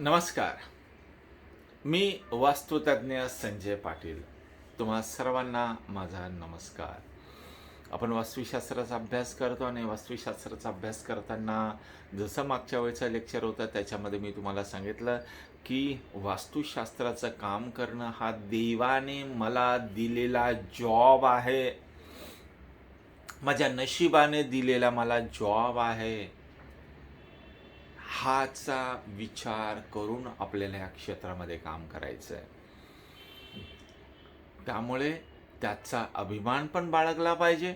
नमस्कार. मी वास्तुतज्ञ संजय पाटील. तुम्हा सर्वांना माझा नमस्कार. आपण वास्तुशास्त्राचा अभ्यास करतो आणि वास्तुशास्त्राचा अभ्यास करताना जसं मागच्या वेळचं लेक्चर होतं त्याच्यामध्ये मी तुम्हाला सांगितलं की वास्तुशास्त्राचं काम करणं हा देवाने मला दिलेला जॉब आहे. माझ्या नशिबाने दिलेला मला जॉब आहे. हाचा विचार करून आपल्याला या क्षेत्रामध्ये काम करायचं आहे त्यामुळे त्याचा अभिमान पण बाळगला पाहिजे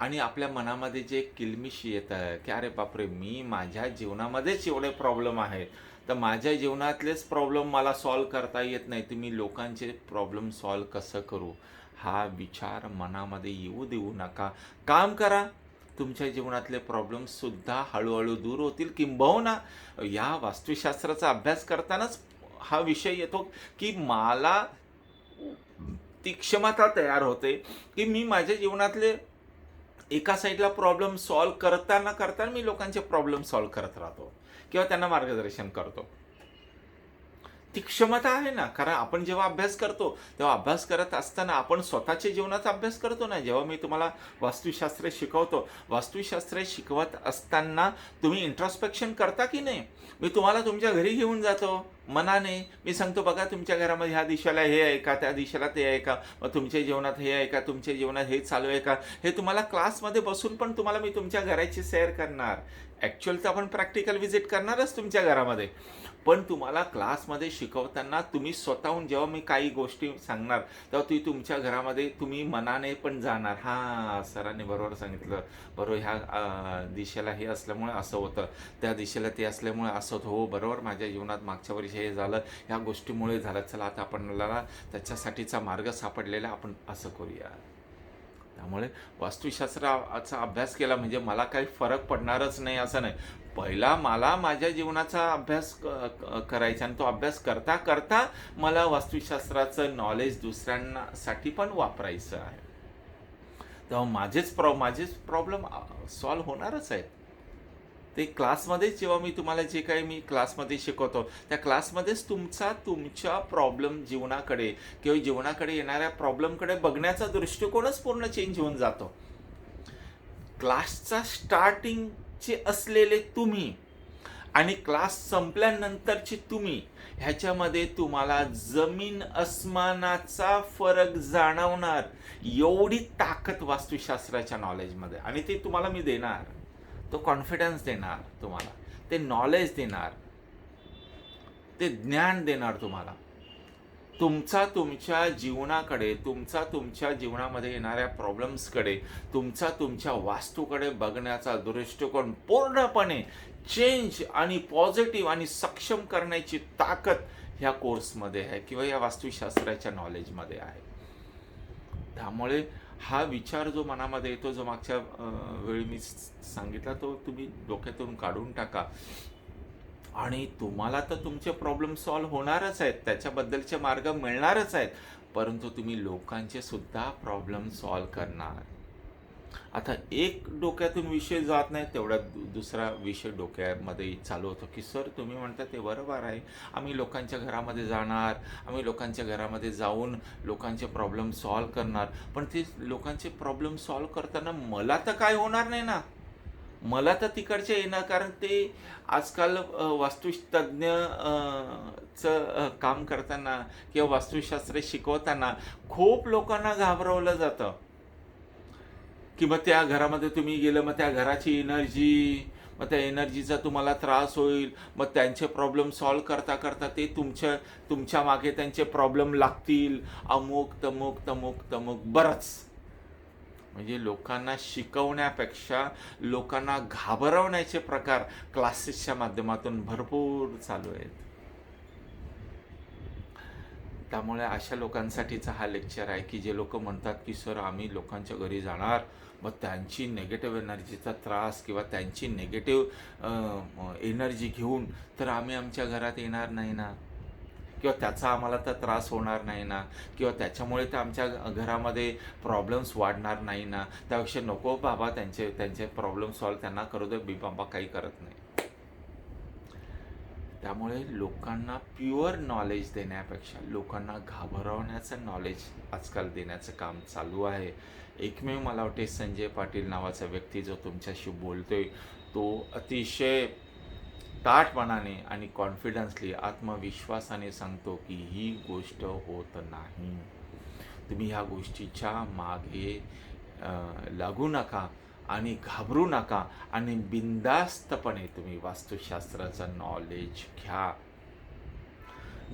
आणि आपल्या मनामध्ये जे किलमिश येतं की अरे बापरे मी माझ्या जीवनामध्येच एवढे प्रॉब्लेम आहेत. तर माझ्या जीवनातलेच प्रॉब्लेम मला सॉल्व करता येत नाही तर मी लोकांचे प्रॉब्लेम सॉल्व कसं करू? हा विचार मनामध्ये येऊ देऊ नका. काम करा. तुमच्या जीवनातले प्रॉब्लेम्ससुद्धा हळूहळू दूर होतील. किंबहुना या वास्तुशास्त्राचा अभ्यास करतानाच हा विषय येतो की मला ती क्षमता तयार होते की मी माझ्या जीवनातले एका साईडला प्रॉब्लेम सॉल्व करताना करताना मी लोकांचे प्रॉब्लेम सॉल्व करत राहतो किंवा त्यांना मार्गदर्शन करतो. ती क्षमता आहे ना. कारण आपण जेव्हा अभ्यास करतो तेव्हा अभ्यास करत असताना आपण स्वतःच्या जीवनाचा अभ्यास करतो ना. जेव्हा मी तुम्हाला वास्तुशास्त्र शिकवतो वास्तुशास्त्र शिकवत असताना तुम्ही इंट्रॉस्पेक्शन करता की नाही? मी तुम्हाला तुमच्या घरी घेऊन जातो. मनाने मी सांगतो बघा तुमच्या घरामध्ये ह्या दिशेला हे आहे का? त्या दिशेला ते आहे का? मग तुमच्या जीवनात हे आहे का? तुमच्या जीवनात हे चालू आहे का? हे तुम्हाला क्लासमध्ये बसून पण तुम्हाला मी तुमच्या घराची सैर करणार. ॲक्च्युअल तर आपण प्रॅक्टिकल व्हिजिट करणारच तुमच्या घरामध्ये. पण तुम्हाला क्लासमध्ये शिकवताना तुम्ही स्वतःहून जेव्हा मी काही गोष्टी सांगणार तेव्हा ती तुमच्या घरामध्ये तुम्ही मनाने पण जाणार. हां सरांनी बरोबर सांगितलं. बरोबर ह्या दिशेला हे असल्यामुळे असं होतं. त्या दिशेला ते असल्यामुळे असं होतं. हो बरोबर माझ्या जीवनात मागच्या वर्षी हे झालं. ह्या गोष्टीमुळे झालं. चला आता आपल्याला त्याच्यासाठीचा मार्ग सापडलेला. आपण असं करूया. त्यामुळे वास्तुशास्त्राचा अभ्यास केला म्हणजे मला काही फरक पडणारच नाही असं नाही. पहिला मला माझ्या जीवनाचा अभ्यास क- करायचा आणि तो अभ्यास करता करता मला वास्तुशास्त्राचं नॉलेज दुसऱ्यांसाठी पण वापरायचं आहे. तेव्हा माझेच प्रॉ माझेच प्रॉब्लेम सॉल्व्ह होणारच आहेत. ते क्लासमध्येच जेव्हा मी तुम्हाला जे काही मी क्लासमध्ये शिकवतो त्या क्लासमध्येच तुमचा तुमच्या प्रॉब्लेम जीवनाकडे किंवा जीवनाकडे येणाऱ्या प्रॉब्लेमकडे बघण्याचा दृष्टिकोनच पूर्ण चेंज होऊन जातो. क्लासचा स्टार्टिंगचे असलेले तुम्ही आणि क्लास संपल्यानंतरची तुम्ही ह्याच्यामध्ये तुम्हाला जमीन अस्मानाचा फरक जाणवणार. एवढी ताकद वास्तुशास्त्राच्या नॉलेजमध्ये आणि ते तुम्हाला मी देणार. तो कॉन्फिडन्स देणार तुम्हाला. ते नॉलेज देणार. ते ज्ञान देणार तुम्हाला. तुमचा तुमच्या जीवनाकडे तुमचा तुमच्या जीवनामध्ये येणाऱ्या प्रॉब्लेम्सकडे तुमचा तुमच्या वास्तूकडे बघण्याचा दृष्टिकोन पूर्णपणे चेंज आणि पॉझिटिव्ह आणि सक्षम करण्याची ताकद ह्या कोर्समध्ये आहे किंवा या वास्तुशास्त्राच्या नॉलेजमध्ये आहे. त्यामुळे हा विचार जो मनामध्ये येतो जो मागच्या वेळी मी सांगितला तो तुम्ही डोक्यातून काढून टाका. आणि तुम्हाला तर तुमचे प्रॉब्लेम सॉल्व्ह होणारच आहेत. त्याच्याबद्दलचे मार्ग मिळणारच आहेत. परंतु तुम्ही लोकांचे सुद्धा प्रॉब्लेम सॉल्व्ह करणार. आता एक डोक्यातून विषय जात नाही तेवढा दु- दुसरा विषय डोक्यामध्ये चालू होतो की सर तुम्ही म्हणता ते बरोबर आहे. आम्ही लोकांच्या घरामध्ये जाणार आम्ही लोकांच्या घरामध्ये जाऊन लोकांचे प्रॉब्लेम सॉल्व करणार. पण ते लोकांचे प्रॉब्लेम सॉल्व करताना मला तर काय होणार नाही ना. मला तर तिकडचे येणार कारण ते आजकाल वास्तुतज्ञ चं काम करताना किंवा वास्तुशास्त्र शिकवताना खूप लोकांना घाबरवलं जातं. की मग त्या घरामध्ये तुम्ही गेलं मग त्या घराची एनर्जी मग त्या एनर्जीचा तुम्हाला त्रास होईल. मग त्यांचे प्रॉब्लेम सॉल्व करता करता ते तुमच्या तुमच्या मागे त्यांचे प्रॉब्लेम लागतील. अमुक तमुक तमुक तमुक. बरंच. म्हणजे लोकांना शिकवण्यापेक्षा लोकांना घाबरवण्याचे प्रकार क्लासेसच्या माध्यमातून भरपूर चालू आहेत. त्यामुळे अशा लोकांसाठीचा हा लेक्चर आहे की जे लोक म्हणतात की सर आम्ही लोकांच्या घरी जाणार. मग त्यांची नेगेटिव्ह एनर्जीचा त्रास किंवा त्यांची नेगेटिव्ह एनर्जी घेऊन तर आम्ही आमच्या घरात येणार नाही ना? किंवा त्याचा आम्हाला तर त्रास होणार नाही ना? किंवा त्याच्यामुळे तर आमच्या घरामध्ये प्रॉब्लेम्स वाढणार नाही ना? त्यापेक्षा नको बाबा त्यांचे त्यांचे प्रॉब्लेम सॉल्व त्यांना करू दे बी बाबा काही करत नाही. त्यामुळे लोकांना प्युअर नॉलेज देण्यापेक्षा लोकांना घाबरवण्याचं नॉलेज आजकाल देण्याचं काम चालू आहे. एकमेव मला वाटते संजय पाटील नावाचा व्यक्ती जो तुमच्याशी बोलतोय तो अतिशय ताटपणाने आणि कॉन्फिडन्सली आत्मविश्वासाने सांगतो की ही गोष्ट होत नाही. तुम्ही ह्या गोष्टीच्या मागे लागू नका. आणि घाबरू नका आणि बिंदास्तपणे तुम्ही वास्तुशास्त्राचं नॉलेज घ्या.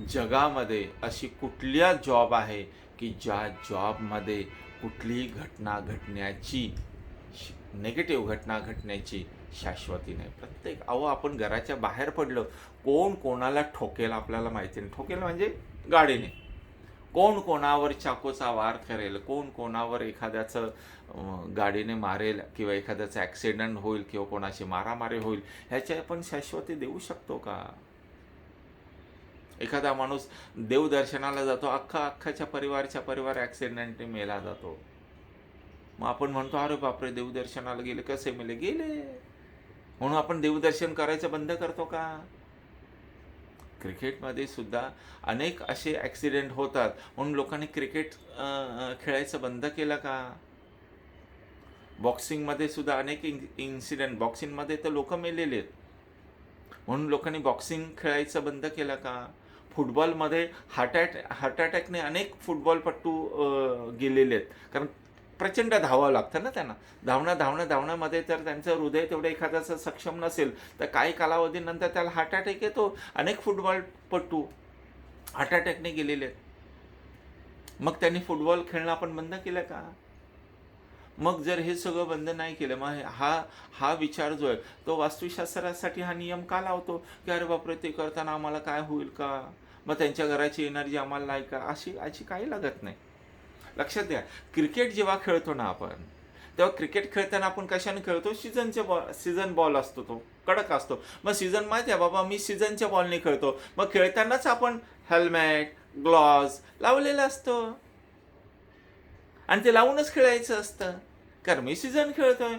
जगामध्ये अशी कुठल्या जॉब आहे की ज्या जॉबमध्ये कुठलीही घटना घडण्याची नेगेटिव्ह घटना घडण्याची शाश्वती नाही. प्रत्येक अहो आपण घराच्या बाहेर पडलो कोण कोणाला ठोकेल आपल्याला माहिती नाही. ठोकेल म्हणजे गाडीने. कोण कोणावर चाकूचा वार करेल कोण कोणावर एखाद्याचं गाडीने मारेल किंवा एखाद्याचं ॲक्सिडेंट होईल किंवा कोणाची मारामारी होईल ह्याची आपण शाश्वती देऊ शकतो का? एखादा माणूस देवदर्शनाला जातो अख्खा अख्खाच्या परिवारच्या परिवार ॲक्सिडेंटने मेला जातो. मग आपण म्हणतो अरे बापरे देवदर्शनाला गेले कसे मेले? गेले. म्हणून आपण देवदर्शन करायचं बंद करतो का? क्रिकेटमध्ये सुद्धा अनेक असे ॲक्सिडेंट होतात. म्हणून लोकांनी क्रिकेट खेळायचं बंद केलं का? बॉक्सिंगमध्ये सुद्धा अनेक इन इन्सिडेंट बॉक्सिंगमध्ये तर लोक मेलेले आहेत. म्हणून लोकांनी बॉक्सिंग खेळायचं बंद केलं का? फुटबॉलमध्ये हार्ट अटॅक हार्ट अटॅकने अनेक फुटबॉलपट्टू गेलेले आहेत. कारण प्रचंड धावावं लागतं ना त्यांना. धावणं धावणं धावण्यामध्ये तर त्यांचं हृदय तेवढं एखाद्याचं सक्षम नसेल तर काही कालावधीनंतर त्याला हार्ट अटॅक येतो. अनेक फुटबॉलपटू हार्ट अटॅकने गेलेले आहेत. मग त्यांनी फुटबॉल खेळणं आपण बंद केलं का? मग जर हे सगळं बंद नाही केलं मग हा हा विचार जो आहे तो वास्तुशास्त्रासाठी हा नियम का लावतो? की अरे बापरे ते करताना आम्हाला काय होईल का? मग त्यांच्या घराची एनर्जी आम्हाला नाही का? अशी अशी काही लागत नाही. लक्षात द्या क्रिकेट जेव्हा खेळतो ना आपण तेव्हा क्रिकेट खेळताना आपण कशाने खेळतो? सीझनचे बॉल सीझन बॉल असतो तो कडक असतो. मग सीझन माहिती आहे बाबा मी सीझनच्या बॉलने खेळतो. मग खेळतानाच आपण हेल्मेट ग्लॉज लावलेलं असतो. आणि ते लावूनच खेळायचं असतं. कारण मी सीझन खेळतोय.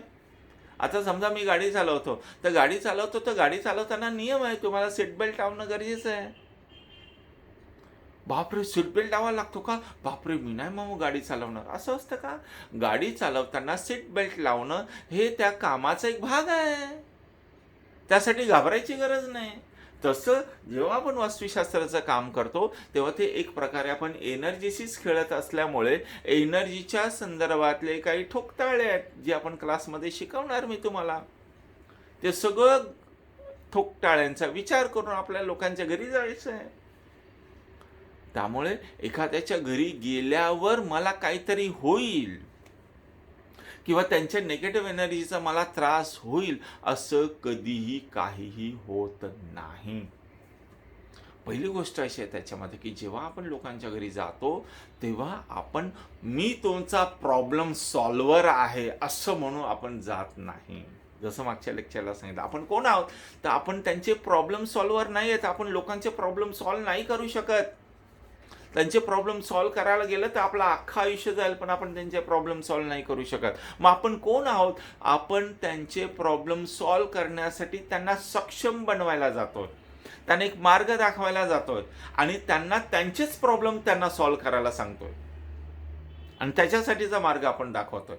आता समजा मी गाडी चालवतो. तर गाडी चालवतो तर गाडी चालवताना नियम आहे तुम्हाला सीट बेल्ट लावणं गरजेचं आहे. बापरे सीटबेल्ट बेल्ट लागतो का? बापरे मी नाही मग गाडी चालवणार. असं असतं का? गाडी चालवताना सीट बेल्ट लावणं हे त्या कामाचा एक भाग आहे. त्यासाठी घाबरायची गरज नाही. तसं जेव्हा आपण वास्तुशास्त्राचं काम करतो तेव्हा ते एक प्रकारे आपण एनर्जीशीच खेळत असल्यामुळे एनर्जीच्या संदर्भातले काही ठोकताळे आहेत जे आपण क्लासमध्ये शिकवणार मी तुम्हाला. ते सगळं ठोकटाळ्यांचा विचार करून आपल्या लोकांच्या घरी जायचं आहे. त्यामुळे एखाद्याच्या घरी गेल्यावर मला काहीतरी होईल. किंवा त्यांच्या नेगेटिव्ह एनर्जीचा मला त्रास होईल असं कधीही काहीही होत नाही. पहिली गोष्ट अशी आहे त्याच्यामध्ये की जेव्हा आपण लोकांच्या घरी जातो तेव्हा आपण मी तुमचा प्रॉब्लेम सॉल्वर आहे असं म्हणून आपण जात नाही. जसं मागच्या लेक्चरला सांगितलं आपण कोण आहोत? तर आपण त्यांचे प्रॉब्लेम सॉल्वर नाही आहेत आपण लोकांचे प्रॉब्लेम सॉल्व नाही करू शकत. त्यांचे प्रॉब्लेम सॉल्व करायला गेलं तर आपलं अख्खं आयुष्य जाईल पण आपण त्यांचे प्रॉब्लेम सॉल्व नाही करू शकत. मग आपण कोण आहोत? आपण त्यांचे प्रॉब्लेम सॉल्व करण्यासाठी त्यांना सक्षम बनवायला जातो त्यांना एक मार्ग दाखवायला जातोय. आणि त्यांना त्यांचेच प्रॉब्लेम त्यांना सॉल्व करायला सांगतोय. आणि त्याच्यासाठीचा मार्ग आपण दाखवतोय.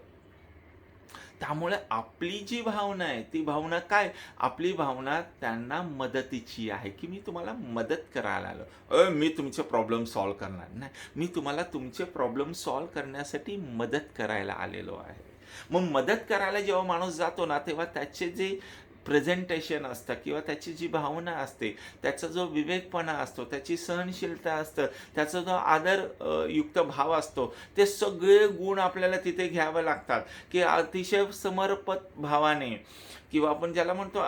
त्यामुळे आपली जी भावना आहे ती भावना काय? आपली भावना त्यांना मदतीची आहे की मी तुम्हाला मदत करायला आलो. अ मी तुमचे प्रॉब्लेम सॉल्व करणार नाही. मी तुम्हाला तुमचे प्रॉब्लेम सॉल्व करण्यासाठी मदत करायला आलेलो आहे. मग मदत करायला जेव्हा माणूस जातो ना तेव्हा त्याचे जे प्रेझेंटेशन असतं किंवा त्याची जी भावना असते त्याचा जो विवेकपणा असतो त्याची सहनशीलता असतं त्याचा जो आदर युक्त भाव असतो ते सगळे गुण आपल्याला तिथे घ्यावे लागतात. की अतिशय समर्पत भावाने किंवा आपण ज्याला म्हणतो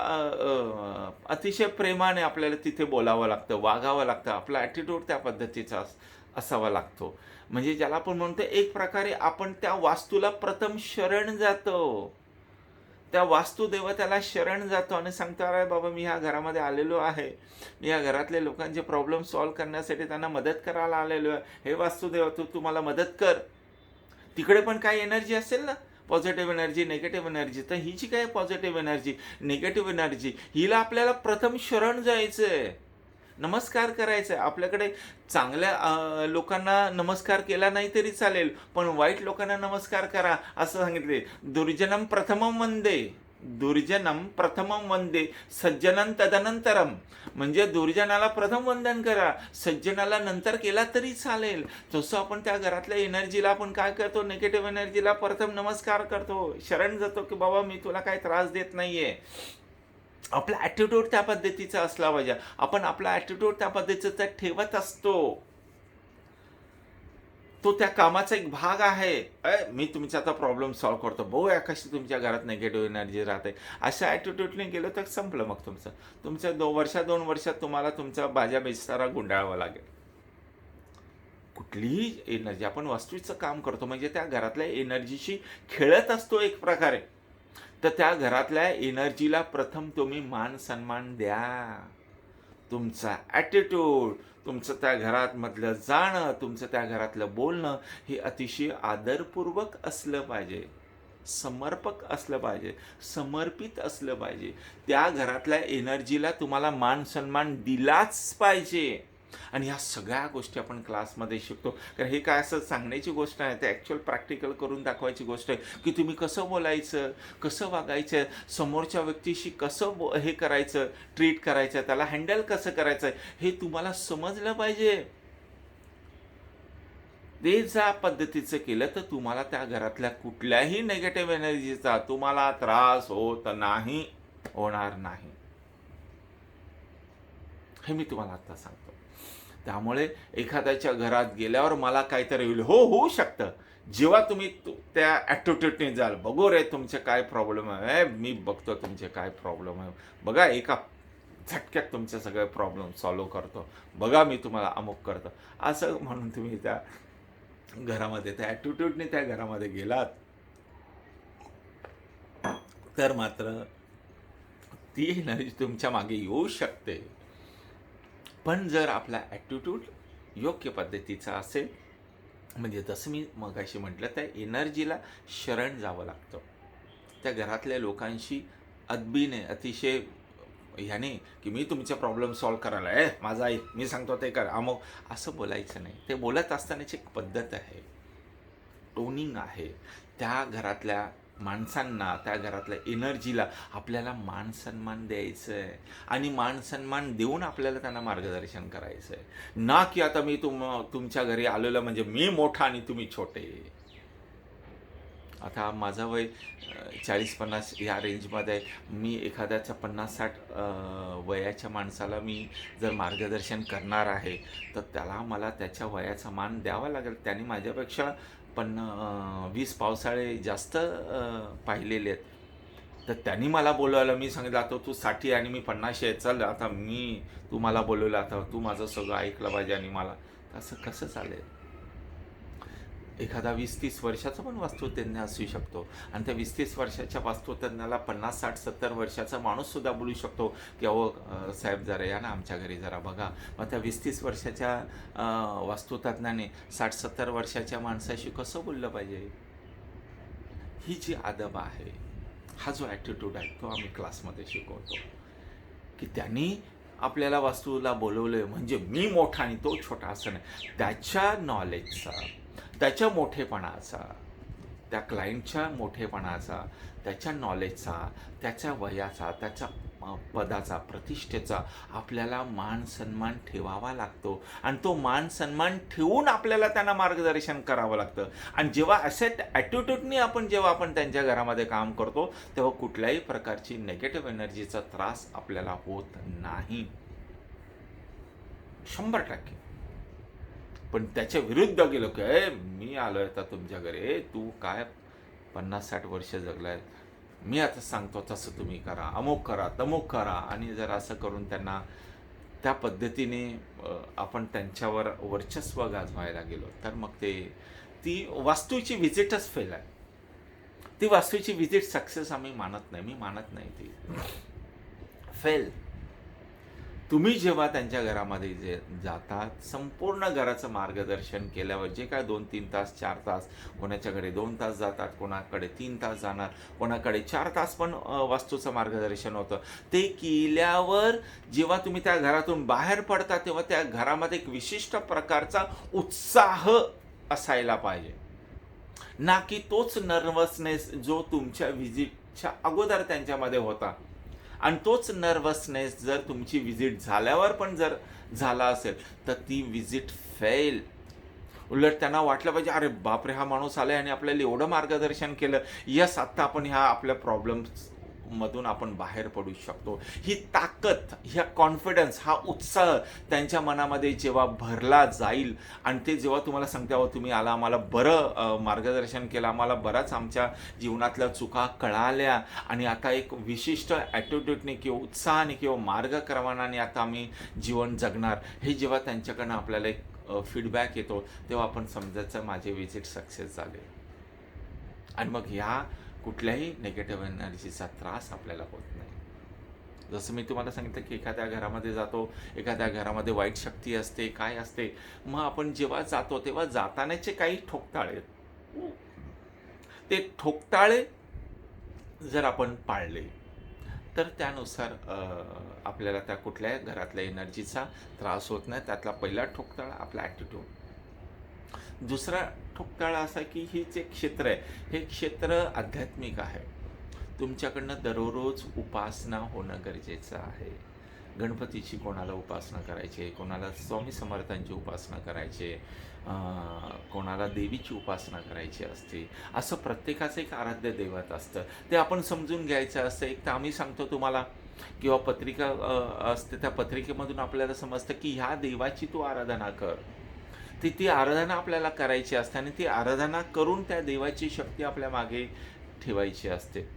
अतिशय प्रेमाने आपल्याला तिथे बोलावं लागतं वागावं लागतं आपला ॲटिट्यूड त्या पद्धतीचा असावा लागतो. म्हणजे ज्याला आपण म्हणतो एक प्रकारे आपण त्या वास्तूला प्रथम शरण जातो. त्या वास्तुदेवताला शरण जातो आणि सांगतो अरे बाबा मी ह्या घरामध्ये आलेलो आहे. मी या घरातले लोकांचे प्रॉब्लेम सॉल्व करण्यासाठी त्यांना मदत करायला आलेलो आहे. हे वास्तुदेव तू तुम्हाला मदत कर. तिकडे पण काही एनर्जी असेल ना? पॉझिटिव्ह एनर्जी नेगेटिव्ह एनर्जी तर ही जी काय पॉझिटिव्ह एनर्जी निगेटिव्ह एनर्जी हिला आपल्याला प्रथम शरण जायचं आहे नमस्कार करायचा आहे आपल्याकडे चांगल्या लोकांना नमस्कार केला नाही तरी चालेल पण वाईट लोकांना नमस्कार करा असं सांगितले. दुर्जनम प्रथमम वंदे. दुर्जनम प्रथमम वंदे. सज्जनन तदनंतरम म्हणजे दुर्जनाला प्रथम वंदन करा. सज्जनाला नंतर केला तरी चालेल. तसं आपण त्या घरातल्या एनर्जीला आपण काय करतो निगेटिव्ह एनर्जीला प्रथम नमस्कार करतो. शरण जातो की बाबा मी तुला काही त्रास देत नाहीये. आपला ॲटिट्यूड त्या पद्धतीचा असला पाहिजे. आपण आपला ॲटिट्यूड त्या पद्धतीचा ठेवत असतो. तो त्या कामाचा एक भाग आहे. अय, मी तुमचा आता प्रॉब्लेम सॉल्व्ह करतो. बघूया कशी तुमच्या घरात निगेटिव्ह एनर्जी राहते. अशा ॲटिट्यूडने गेलो तर संपलं मग तुमचं. तुमच्या दो वर्षा दोन वर्षात तुम्हाला तुमचा बाजा बेस्तारा गुंडाळावा लागेल. कुठलीही एनर्जी आपण वस्तूचं काम करतो. म्हणजे त्या घरातल्या एनर्जीशी खेळत असतो एक प्रकारे. तर त्या घरातल्या एनर्जीला प्रथम तुम्ही मान सन्मान द्या. तुमचा ॲटिट्यूड तुमचं त्या घरातमधलं जाणं तुमचं त्या घरातलं बोलणं हे अतिशय आदरपूर्वक असलं पाहिजे. समर्पक असलं पाहिजे. समर्पित असलं पाहिजे. त्या घरातल्या एनर्जीला तुम्हाला मान सन्मान दिलाच पाहिजे. आणि ह्या सगळ्या गोष्टी आपण क्लासमध्ये शिकतो. कारण हे काय असं सांगण्याची गोष्ट आहे ते ॲक्च्युअल प्रॅक्टिकल करून दाखवायची गोष्ट आहे. की तुम्ही कसं बोलायचं कसं वागायचं समोरच्या व्यक्तीशी कसं बो हे करायचं ट्रीट करायचं त्याला हँडल कसं करायचं हे तुम्हाला समजलं पाहिजे. ते ज्या पद्धतीचं केलं तर तुम्हाला त्या घरातल्या कुठल्याही नेगेटिव्ह एनर्जीचा तुम्हाला त्रास होत नाही होणार नाही. हे मी तुम्हाला आता सांगतो. त्यामुळे एखाद्याच्या घरात गेल्यावर मला काहीतरी होईल. हो होऊ शकतं. जेव्हा तुम्ही त्या ॲटिट्यूडने जाल बघू रे तुमचे काय प्रॉब्लेम आहे. ए, मी बघतो तुमचे काय प्रॉब्लेम आहे. बघा एका झटक्यात तुमचे सगळे प्रॉब्लेम सॉल्व्ह करतो. बघा मी तुम्हाला अमुक करतो. असं म्हणून तुम्ही त्या घरामध्ये त्या ॲटिट्यूडने त्या घरामध्ये गेलात. तर मात्र ती एनर्जी तुमच्या मागे येऊ शकते. पण जर आपला ॲटिट्यूड योग्य पद्धतीचा असेल म्हणजे जसं मी मगाशी म्हटलं त्या एनर्जीला शरण जावं लागतं. त्या घरातल्या लोकांशी अदबीने अतिशय ह्याने की मी तुमचे प्रॉब्लेम सॉल्व्ह करायला ए माझा आई मी सांगतो ते कर अमो असं बोलायचं नाही. ते बोलत असतानाची एक पद्धत आहे. टोनिंग आहे. त्या घरातल्या माणसांना त्या घरातल्या एनर्जीला आपल्याला मान सन्मान द्यायचं आहे आणि मान सन्मान देऊन आपल्याला त्यांना मार्गदर्शन करायचं आहे ना की आता मी तुम तुमच्या घरी आलेलं म्हणजे मी मोठा आणि तुम्ही छोटे. आता माझं वय चाळीस पन्नास या रेंजमध्ये आहे. मी एखाद्याच्या पन्नास साठ वयाच्या माणसाला मी जर मार्गदर्शन करणार आहे तर त्याला मला त्याच्या वयाचा मान द्यावा लागेल. त्याने माझ्यापेक्षा पण वीस पावसाळे जास्त पाहिलेले आहेत. तर त्यांनी मला बोलवायला मी सांगितलं आता तू साठी आणि मी पन्नास आहे चल आता मी तू मला बोलवलं आता तू माझं सगळं ऐकलं पाहिजे आणि मला. असं कसं चालेल? एखादा वीस तीस वर्षाचा पण वास्तुतज्ञ असू शकतो. आणि त्या वीस तीस वर्षाच्या वास्तुतज्ञाला पन्नास साठ सत्तर वर्षाचा माणूससुद्धा बोलू शकतो की अहो साहेब जरा या ना आमच्या घरी जरा बघा. मग त्या वीस तीस वर्षाच्या वास्तुतज्ञाने साठ सत्तर वर्षाच्या माणसाशी कसं बोललं पाहिजे? ही जी आदब आहे हा जो ॲटिट्यूड आहे तो आम्ही क्लासमध्ये शिकवतो. की त्यांनी आपल्याला वास्तूला बोलवलं म्हणजे मी मोठा आणि तो छोटा असं नाही. त्याच्या नॉलेजचा त्याच्या मोठेपणाचा त्या क्लायंटच्या मोठेपणाचा त्याच्या नॉलेजचा त्याच्या वयाचा त्याच्या पदाचा प्रतिष्ठेचा आपल्याला मान सन्मान ठेवावा लागतो. आणि तो मान सन्मान ठेवून आपल्याला त्यांना मार्गदर्शन करावं लागतं. आणि जेव्हा असे ॲटिट्यूडनी आपण जेव्हा आपण त्यांच्या घरामध्ये काम करतो तेव्हा कुठल्याही प्रकारची नेगेटिव्ह एनर्जीचा त्रास आपल्याला होत नाही. शंभर टक्के. पण त्याच्या विरुद्ध गेलो की ए मी आलो आता तुमच्या घरी. तू काय पन्नास साठ वर्ष जगलाय मी आता सांगतो तसं तुम्ही करा. अमुक करा तमुक करा. आणि जर असं करून त्यांना त्या पद्धतीने आपण त्यांच्यावर वर्चस्व गाजवायला गेलो तर मग ते ती वास्तूची व्हिजिटच फेल आहे. ती वास्तूची व्हिजिट सक्सेस आम्ही मानत नाही. मी मानत नाही ती. फेल तुम्ही जेव्हा त्यांच्या घरामध्ये जे जातात संपूर्ण घराचं मार्गदर्शन केल्यावर जे काय दोन तीन तास चार तास कोणाच्याकडे दोन तास जातात कोणाकडे तीन तास जाणार कोणाकडे चार तास पण वास्तूचं मार्गदर्शन होतं ते केल्यावर जेव्हा तुम्ही त्या घरातून बाहेर पडता तेव्हा त्या घरामध्ये एक विशिष्ट प्रकारचा उत्साह असायला पाहिजे. ना की तोच नर्वसनेस जो तुमच्या व्हिजिटच्या अगोदर त्यांच्यामध्ये होता. आणि तोच नर्वसनेस जर तुमची विजिट झाल्यावर पण जर झाला असेल तर ती विजिट फेल उलट त्यांना वाटलं पाहिजे अरे बापरे हा माणूस आलाय आणि आपल्याला एवढं मार्गदर्शन केलं. यस आत्ता आपण ह्या आपल्या प्रॉब्लेम्स मधून आपण बाहेर पडू शकतो. ही ताकद ह्या कॉन्फिडन्स हा उत्साह त्यांच्या मनामध्ये जेव्हा भरला जाईल आणि ते जेव्हा तुम्हाला सांगते अहो तुम्ही आला आम्हाला बरं मार्गदर्शन केलं आम्हाला बराच आमच्या जीवनातल्या चुका कळाल्या आणि आता एक विशिष्ट ॲटिट्यूडने किंवा उत्साहाने किंवा मार्गक्रमणाने आता आम्ही जीवन जगणार. हे जेव्हा त्यांच्याकडनं आपल्याला एक फीडबॅक येतो तेव्हा आपण समजायचं माझे विजिट सक्सेस झाले. आणि मग ह्या कुठल्याही निगेटिव्ह एनर्जीचा त्रास आपल्याला होत नाही. जसं मी तुम्हाला सांगितलं की एखाद्या घरामध्ये जातो एखाद्या घरामध्ये वाईट शक्ती असते काय असते मग आपण जेव्हा जातो तेव्हा जातानाचे काही ठोकताळे. ते ठोकताळे जर आपण पाळले तर त्यानुसार आपल्याला त्या कुठल्याही घरातल्या एनर्जीचा त्रास होत नाही. त्यातला पहिला ठोकताळा आपला ॲटिट्यूड दुसरा ठोकताळा असा की हीच जे क्षेत्र आहे. हे क्षेत्र आध्यात्मिक आहे. तुमच्याकडनं दररोज उपासना होणं गरजेचं आहे. गणपतीची कोणाला उपासना करायची आहे? कोणाला स्वामी समर्थांची उपासना करायची कोणाला देवीची उपासना करायची असते? असं प्रत्येकाचं एक आराध्य दैवत असतं. ते आपण समजून घ्यायचं असतं. एक तर आम्ही सांगतो तुम्हाला किंवा पत्रिका असते त्या पत्रिकेमधून आपल्याला समजतं की ह्या देवाची तू आराधना कर. ती ती आराधना आपल्याला करायची असते आणि ती आराधना करून त्या देवाची शक्ती आपल्या मागे ठेवायची असते.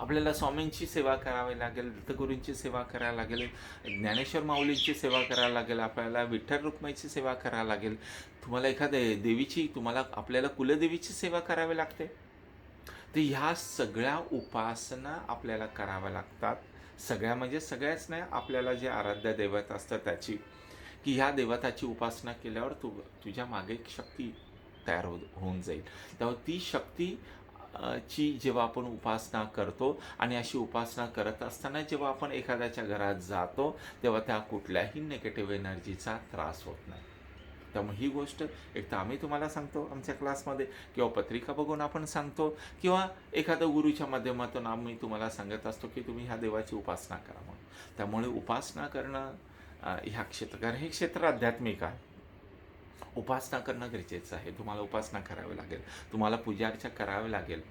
आपल्याला स्वामींची सेवा करावी लागेल दत्तगुरूंची सेवा करायला लागेल ज्ञानेश्वर माऊलींची सेवा करायला लागेल आपल्याला विठ्ठल रुक्माईची सेवा करायला लागेल. तुम्हाला एखाद्या देवीची तुम्हाला आपल्याला कुलदेवीची सेवा करावी लागते. तर ह्या सगळ्या उपासना आपल्याला कराव्या लागतात. सगळ्या म्हणजे सगळ्याच नाही आपल्याला जे आराध्य दैवत असतं त्याची. की ह्या देवताची उपासना केल्यावर तू तुझ्या मागे एक शक्ती तयार हो होऊन जाईल. त्यामुळे ती शक्ती ची जेव्हा आपण उपासना करतो आणि अशी उपासना करत असताना जेव्हा आपण एखाद्याच्या घरात जातो तेव्हा त्या कुठल्याही निगेटिव्ह एनर्जीचा त्रास होत नाही. त्यामुळे ही गोष्ट एक तर आम्ही तुम्हाला सांगतो आमच्या क्लासमध्ये किंवा पत्रिका बघून आपण सांगतो किंवा एखाद्या गुरुच्या माध्यमातून आम्ही तुम्हाला सांगत असतो की तुम्ही ह्या देवाची उपासना करा म्हणून. त्यामुळे उपासना करणं ह्या क्षेत्र कारण हे क्षेत्र आध्यात्मिक आहे. उपासना करणं गरजेचं आहे. तुम्हाला उपासना करावी लागेल. तुम्हाला पूजा अर्चा करावी लागेल.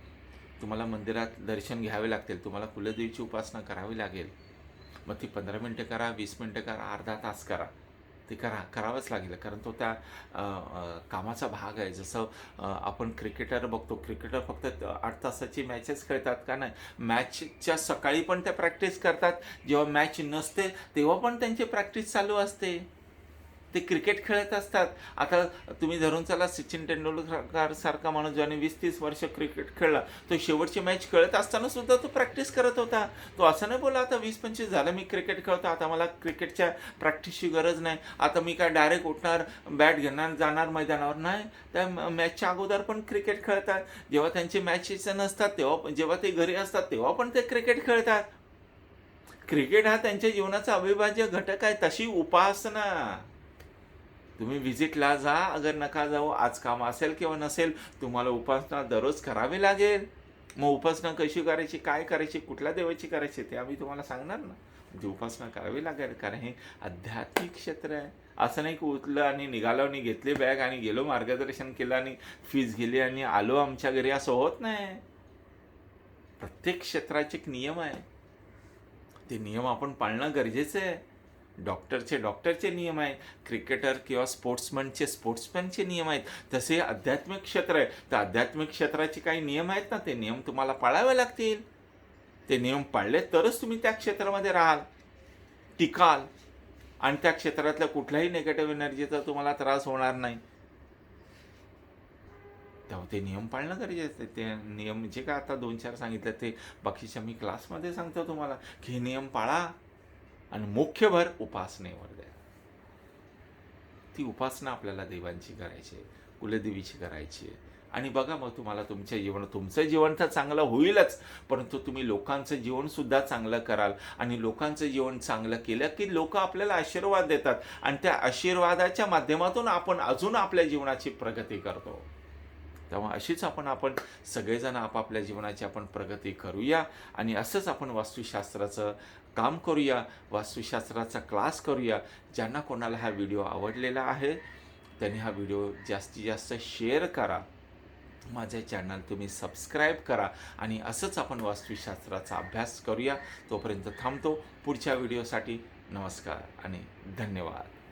तुम्हाला मंदिरात दर्शन घ्यावे लागतील. तुम्हाला कुलदेवीची उपासना करावी लागेल. मग ती पंधरा मिनटं करा वीस मिनटं करा अर्धा तास करा. ते करा करावंच लागेल. कारण तो त्या कामाचा भाग आहे. जसं आपण क्रिकेटर बघतो क्रिकेटर फक्त आठ तासाची मॅचेस खेळतात का नाही? मॅचच्या सकाळी पण ते प्रॅक्टिस करतात. जेव्हा मॅच नसते तेव्हा पण त्यांची प्रॅक्टिस चालू असते. ते क्रिकेट खेळत असतात. आता तुम्ही धरून चला सचिन तेंडुलकर सारखा माणूस ज्याने वीस तीस वर्ष क्रिकेट खेळला तो शेवटची मॅच खेळत असताना सुद्धा तो प्रॅक्टिस करत होता. तो असं नाही बोला आता वीस पंचवीस झालं मी क्रिकेट खेळतो आता मला क्रिकेटच्या प्रॅक्टिसची गरज नाही. आता मी काय डायरेक्ट उठणार बॅट घेणार जाणार मैदानावर? नाही. त्या मॅचच्या अगोदर पण क्रिकेट खेळतात. जेव्हा त्यांचे मॅचेस नसतात तेव्हा जेव्हा ते घरी असतात तेव्हा पण ते क्रिकेट खेळतात. क्रिकेट हा त्यांच्या जीवनाचा अविभाज्य घटक आहे तशी उपासना. तुम्ही व्हिजिटला जा. अगर नका जाऊ आज काम असेल किंवा नसेल तुम्हाला उपासना दररोज करावी लागेल. मग उपासना कशी करायची काय करायची कुठल्या देवाची करायची ते आम्ही तुम्हाला सांगणार ना. म्हणजे उपासना करावी लागेल कारण हे आध्यात्मिक क्षेत्र आहे. असं नाही की उठलं आणि निघालो आणि घेतली बॅग आणि गेलो मार्गदर्शन केलं आणि फीज गेली आणि आलो आमच्या घरी असं होत नाही. प्रत्येक क्षेत्राचे एक नियम आहे. ते नियम आपण पाळणं गरजेचं आहे. डॉक्टरचे डॉक्टरचे नियम आहेत. क्रिकेटर किंवा स्पोर्ट्समनचे स्पोर्ट्समॅनचे नियम आहेत. तसे आध्यात्मिक क्षेत्र आहे तर आध्यात्मिक क्षेत्राचे काही नियम आहेत ना? ते नियम तुम्हाला पाळावे लागतील. ते नियम पाळले तरच तुम्ही त्या क्षेत्रामध्ये राहाल. टिकाल. आणि त्या क्षेत्रातल्या कुठल्याही निगेटिव्ह एनर्जीचा तुम्हाला त्रास होणार नाही. तेव्हा ते नियम पाळणं गरजेचं आहे. ते नियम जे काय आता दोन चार सांगितलं ते बाकीच्या मी क्लासमध्ये सांगतो तुम्हाला. की हे नियम पाळा. आणि मुख्य भर उपासनेवर द्या. ती उपासना आपल्याला देवांची करायची आहे कुलदेवीची करायची आहे. आणि बघा मग तुम्हाला तुमच्या जीवन तुमचं जीवन तर चांगलं होईलच परंतु तुम्ही लोकांचं जीवनसुद्धा चांगलं कराल. आणि लोकांचं जीवन चांगलं केलं की लोक आपल्याला आशीर्वाद देतात. आणि त्या आशीर्वादाच्या माध्यमातून आपण अजून आपल्या जीवनाची प्रगती करतो. तेव्हा अशीच आपण आपण सगळेजण आपापल्या जीवनाची आपण प्रगती करूया आणि असंच आपण वास्तुशास्त्राचं काम करूया वास्तुशास्त्राचा क्लास करूया ज्यांना कोणाला हा व्हिडिओ आवडलेला आहे त्यांनी हा व्हिडिओ जास्तीत जास्त शेअर करा. माझे चॅनल तुम्ही सबस्क्राईब करा आणि असंच आपण वास्तुशास्त्राचा अभ्यास करूया. तोपर्यंत थांबतो. पुढच्या व्हिडिओसाठी नमस्कार आणि धन्यवाद.